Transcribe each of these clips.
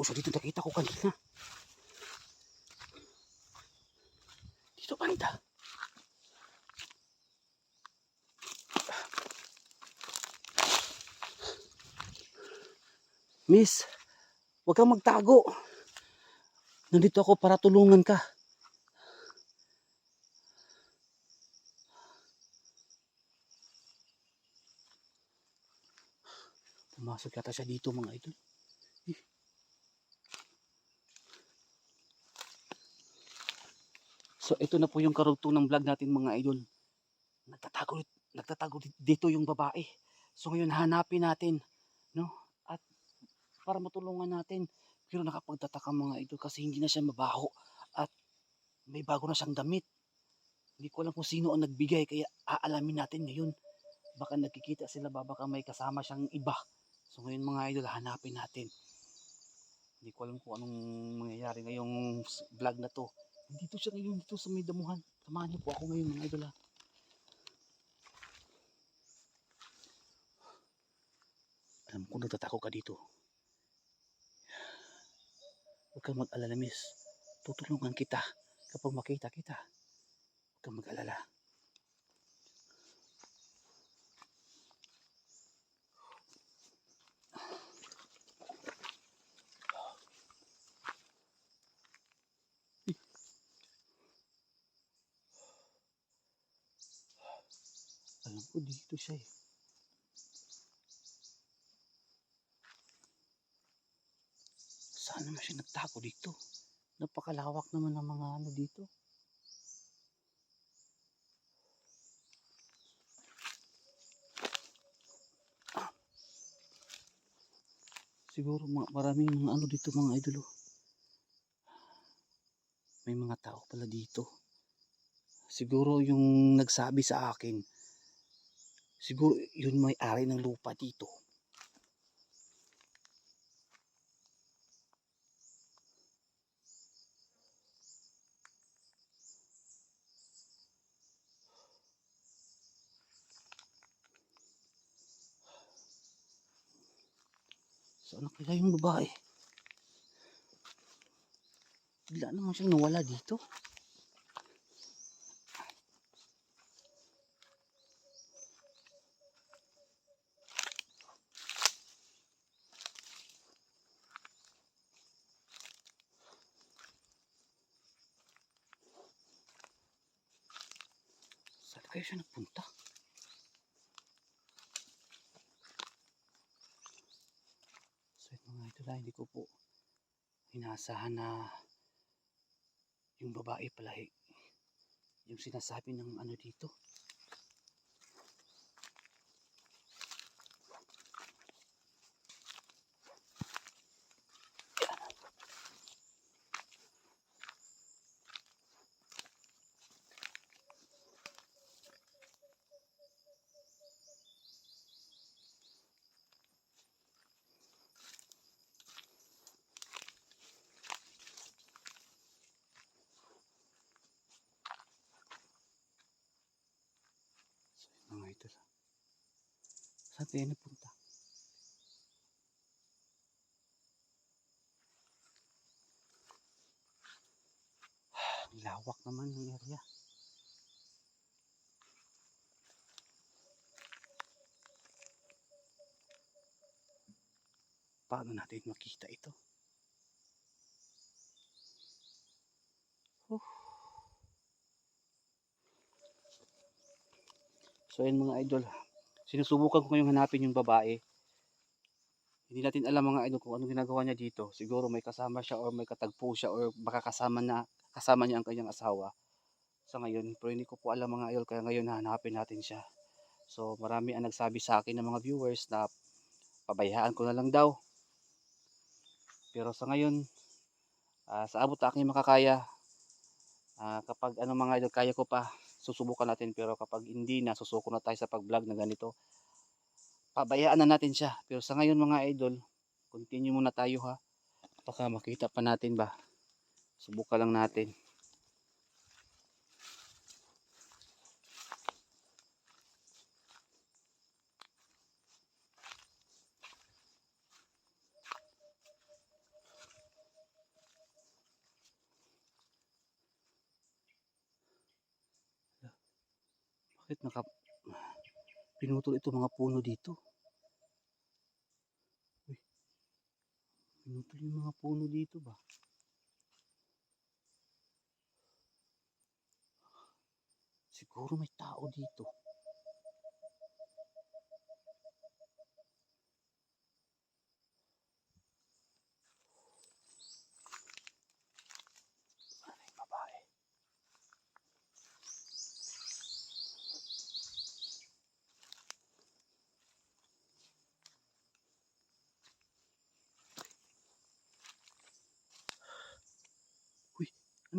Siya dito. Nakita ko kanina. Dito banda. Miss, huwag kang magtago. Nandito ako para tulungan ka. Pumasok yata siya dito mga idol. So ito na po yung karugtong ng vlog natin mga idol. Nagtatago, nagtatago di- dito yung babae. So ngayon hanapin natin. No? At para matulungan natin. Pero nakapagtataka mga idol kasi hindi na siya mabaho. At may bago na siyang damit. Hindi ko alam kung sino ang nagbigay kaya aalamin natin ngayon. Baka nagkikita sila ba baka may kasama siyang iba. So ngayon mga idol, hanapin natin. Hindi ko alam kung anong mangyayari ngayong vlog na to. Dito siya ngayon, dito sa may damuhan. Samahan niyo po ako ngayon mga idol ha. Alam ko nagtatako ka dito. Huwag kang mag-alala miss. Tutulungan kita kapag makita kita. Huwag kang mag-alala. Alam ko dito siya eh. Saan naman siya nagtago dito? Napakalawak naman ng mga ano dito. Siguro maraming mga ano dito mga idolo. May mga tao pala dito. Siguro yung nagsabi sa akin, siguro yun may ari ng lupa dito. Saan na kaya yung babae? Bigla naman siyang nawala dito. Saan kaya siya nagpunta? So yun mga idol, ah, hindi ko po inaasahan na yung babae pala eh, yung sinasabi ng ano dito. So yun mga idol. ah. Tayo napunta? Lawak naman ng area. Paano natin makita ito? Huh. So yun mga idol, sinusubukan ko ngayong hanapin yung babae. Hindi natin alam mga idol kung anong ginagawa niya dito. Siguro may kasama siya or may katagpo siya or baka kasama na kasama niya ang kanyang asawa. Sa ngayon, pero hindi ko po alam mga idol kaya ngayon hanapin natin siya. So marami ang nagsabi sa akin ng mga viewers na pabayaan ko na lang daw. Pero sa ngayon, ah, sa abot aking makakaya, ah, kapag ano mga idol kaya ko pa, susubukan natin. Pero kapag hindi na susuko na tayo sa pag-vlog na ganito. Pabayaan na natin siya. Pero sa ngayon mga idol continue muna tayo ha? Baka makita pa natin ba? Subukan lang natin Bakit naka pinutol ito mga puno dito? Uy. Pinutol yung mga puno dito ba? Siguro may tao dito.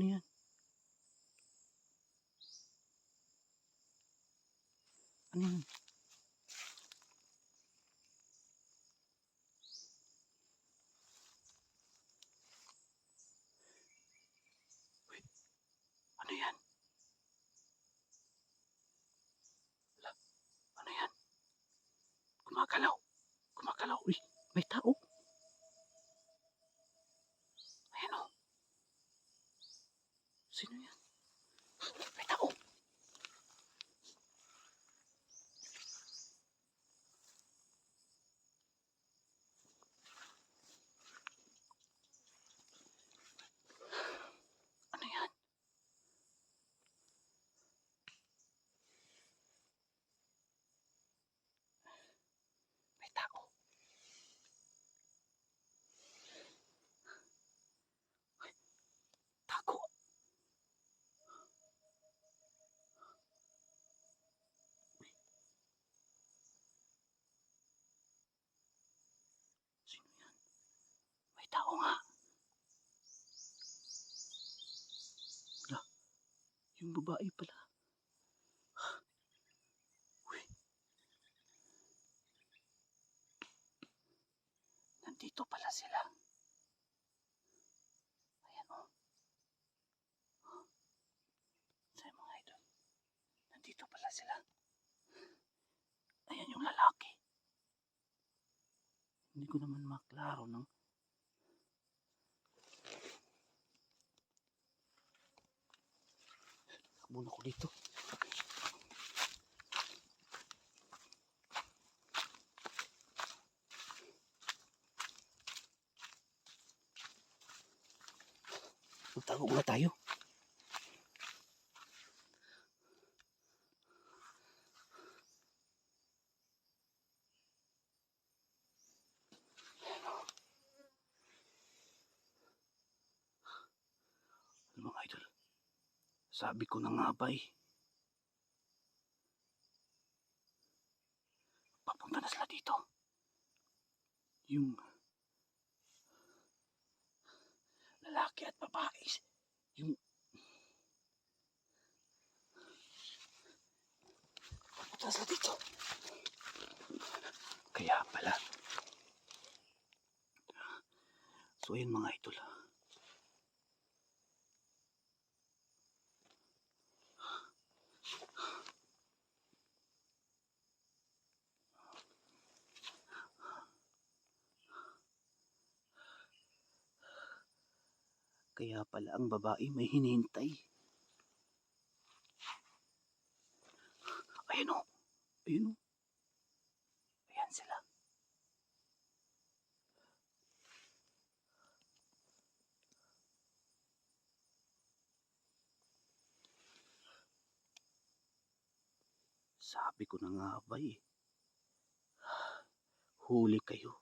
Ano yan? Ano yan? Uy, ano yan? Ala, ano yan? Gumagalaw. Gumagalaw. Uy, may tao. Ayan o. Sino yan? May tao. Ano yan? May tao. Ay, Tago. Uy. Sino yan? May tao nga. Ala, yung babae pala. Uy. Nandito pala sila. Ayan. Oh. Sa'yo mga idol. Nandito pala sila. Ayan yung lalaki. Hindi ko naman maklaro ng muna ko dito. Magtago muna tayo. Ano mga idol? Sabi ko na nga ba eh. Papunta na sila dito. Yung lalaki at babae. Yung papunta sila dito. Kaya pala. So ayun mga idol. Kaya pala ang babae may hinihintay. Ayun o. Ayun o. Ayan sila. Sabi ko na nga ba eh. Huli kayo.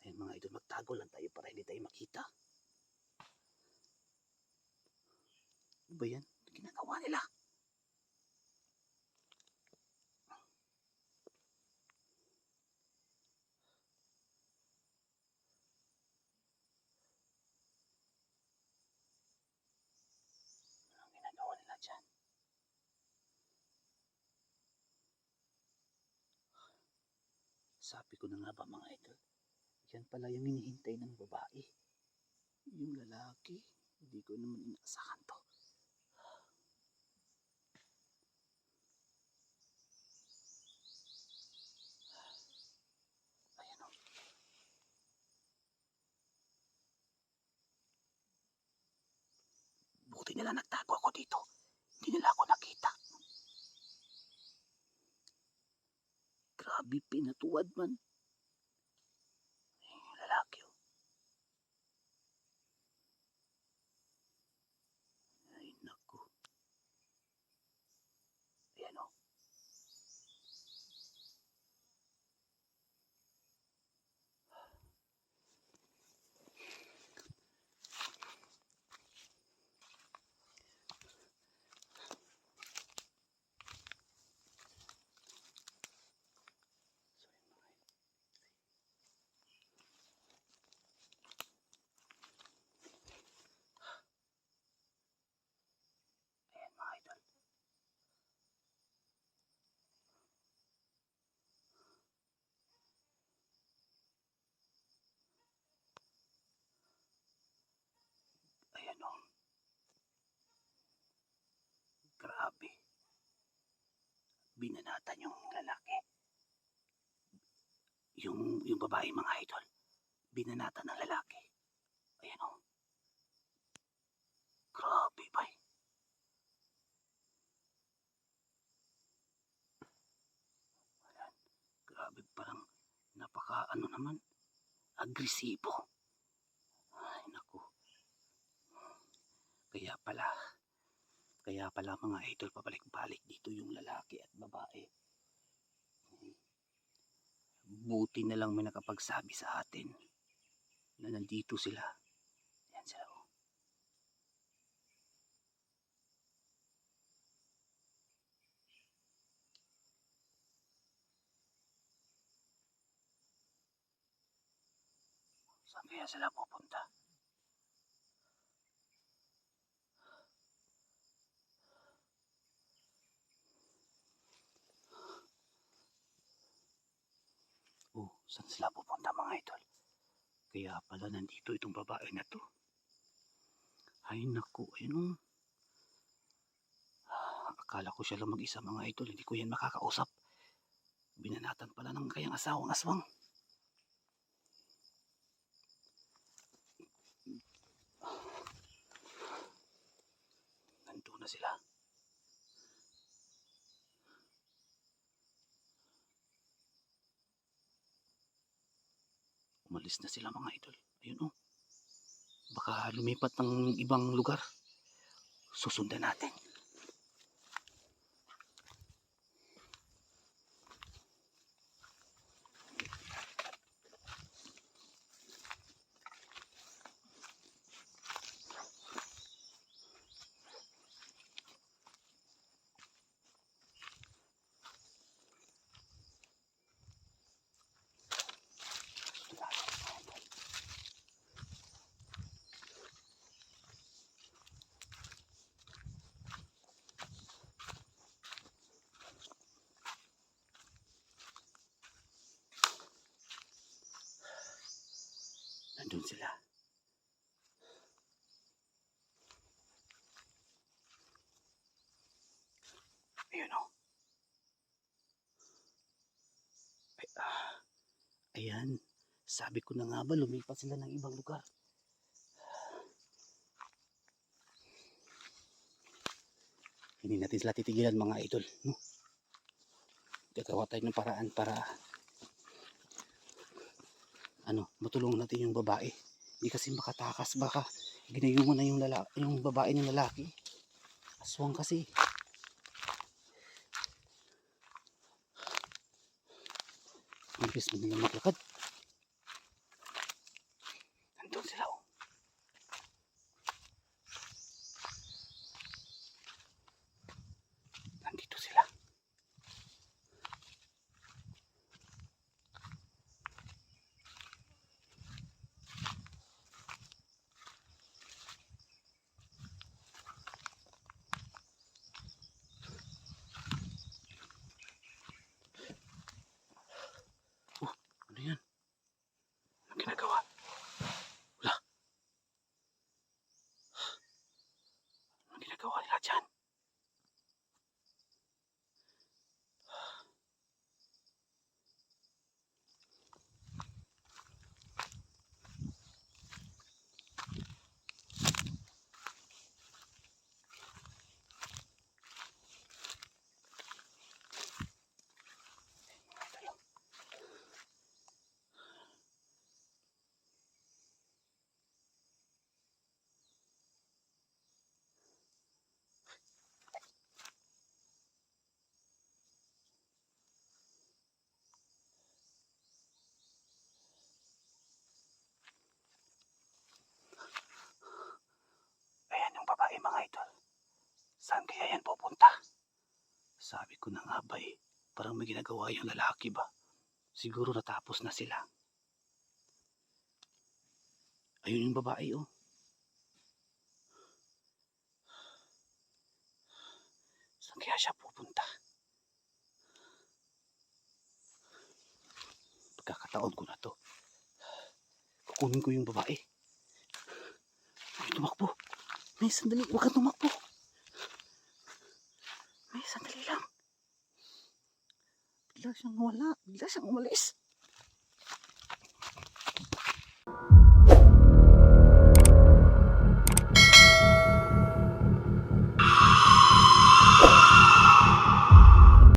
Ayan mga idol, magtago lang tayo para hindi tayo makita. Ano ba yan? Ano ginagawa nila? Sabi ko na nga ba mga idol, yan pala yung hinihintay ng babae. Yung lalaki, hindi ko naman inaasahan to. Buti nila nagtago. nila ako nakita. Grabe, pinatuwad man. Ayun yung lalaki, oh. Ay, naku. Ayan, oh. Ayan, mga idol. Ayan o. Grabe. Binanatan yung lalaki. Yung, yung babae mga idol. Binanatan ng lalaki. Ayan o. Grabe ba. Grabe parang napaka ano naman. Agresibo. Ay naku. Kaya pala, kaya pala mga idol pabalik-balik dito yung lalaki at babae. Buti na lang may nakapagsabi sa atin na nandito sila. Yan sila. oh. Saan kaya sila pupunta? Oh, saan sila pupunta mga idol? Kaya pala nandito itong babae na to. Ay naku, ayun oh. Ah, Akala ko siya lang mag-isa mga idol, hindi ko yan makakausap. Binanatan pala ng kayang asawang aswang. Nandun na sila. Umalis na sila mga idol. Ayun oh. Baka lumipat ng ibang lugar. Susundan natin. Sila. Ayun o. Ay, ah, ayan. Sabi ko na nga ba, lumipat sila ng ibang lugar. Hindi natin sila titigilan mga idol. No? Gagawa tayo ng paraan para ano, matulungan natin yung babae. Hindi kasi makatakas, baka ginayungan na yung, lala yung babae ng lalaki. Aswang kasi. Ang bilis mo nila maglakad. 给我一个钱 ko na nga ba eh. Parang may ginagawa yung lalaki ba? Siguro natapos na sila. Ayun yung babae oh. Saan kaya siya pupunta? Pagkakataon ko na to. Kukunin ko yung babae. Ay, tumakbo. May sandali. Huwag kang tumakbo. May sandali lang. Bigla siyang wala. Bigla siyang umalis.